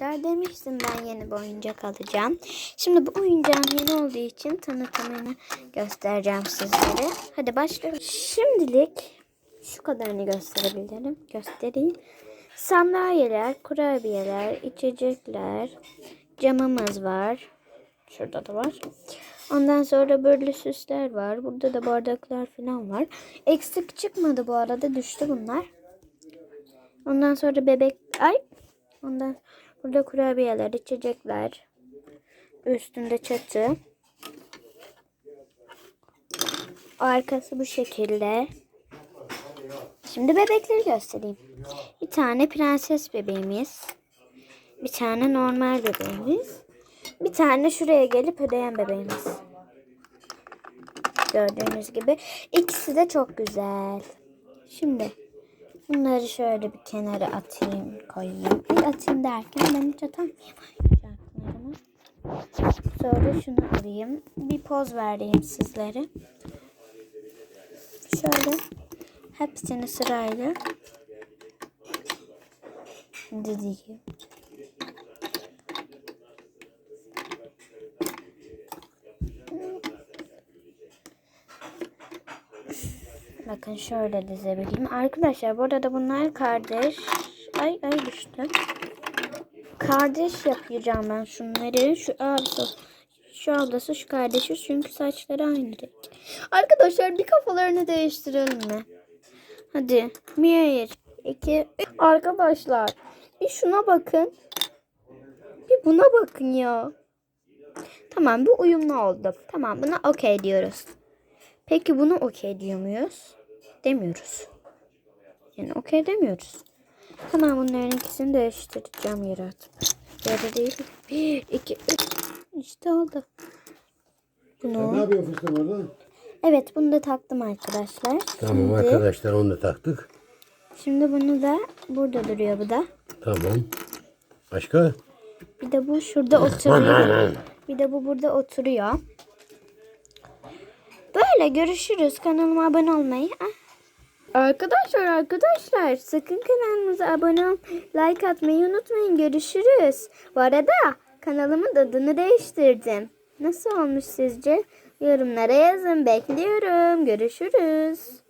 Arkadaşlar demiştim ben yeni bir oyuncak alacağım. Şimdi bu oyuncağım yeni olduğu için tanıtımını göstereceğim sizlere. Hadi başlayalım. Şimdilik şu kadarını gösterebilirim. Göstereyim. Sandalyeler, kurabiyeler, içecekler, camımız var. Şurada da var. Ondan sonra böyle süsler var. Burada da bardaklar falan var. Eksik çıkmadı bu arada. Düştü bunlar. Ondan sonra bebek... Ay! Ondan burada kurabiyeler, içecekler. Üstünde çatı. Arkası bu şekilde. Şimdi bebekleri göstereyim. Bir tane prenses bebeğimiz. Bir tane normal bebeğimiz. Bir tane şuraya gelip ödeyen bebeğimiz. Gördüğünüz gibi. İkisi de çok güzel. Şimdi bunları şöyle bir kenara atayım, koyayım. Bir atayım derken ben hiç atamayayım oyuncaklarımı. Sonra şunu alayım. Bir poz vereyim sizlere. Şöyle hepsini sırayla dizeyim. Bakın şöyle dizebileyim. Arkadaşlar burada da bunlar kardeş. Ay ay düştü. Kardeş yapacağım ben şunları. Şu abisi, şu ablası, şu kardeşi. Çünkü saçları aynı. Arkadaşlar bir kafalarını değiştirelim mi? Hadi. Bir, iki. Arkadaşlar bir şuna bakın. Bir buna bakın ya. Tamam bu uyumlu oldu. Tamam buna okey diyoruz. Peki bunu okey diyor muyuz? Demiyoruz. Yani okey demiyoruz. Tamam bunların ikisini değiştireceğim yere atıp. Yere değil. Bir, iki, üç. İşte oldu. Sen ne Bunu. yapıyorsun fıstığım orada? Evet bunu da taktım arkadaşlar. Tamam Şimdi, arkadaşlar onu da taktık. şimdi bunu da burada duruyor bu da. Tamam. Başka? Bir de bu şurada oturuyor. Bir de bu burada oturuyor. Böyle görüşürüz. Kanalıma abone olmayı. Ah. Arkadaşlar arkadaşlar sakın kanalımıza abone ol, like atmayı unutmayın. Görüşürüz. Bu arada kanalımın adını değiştirdim. Nasıl olmuş sizce? Yorumlara yazın. Bekliyorum. Görüşürüz.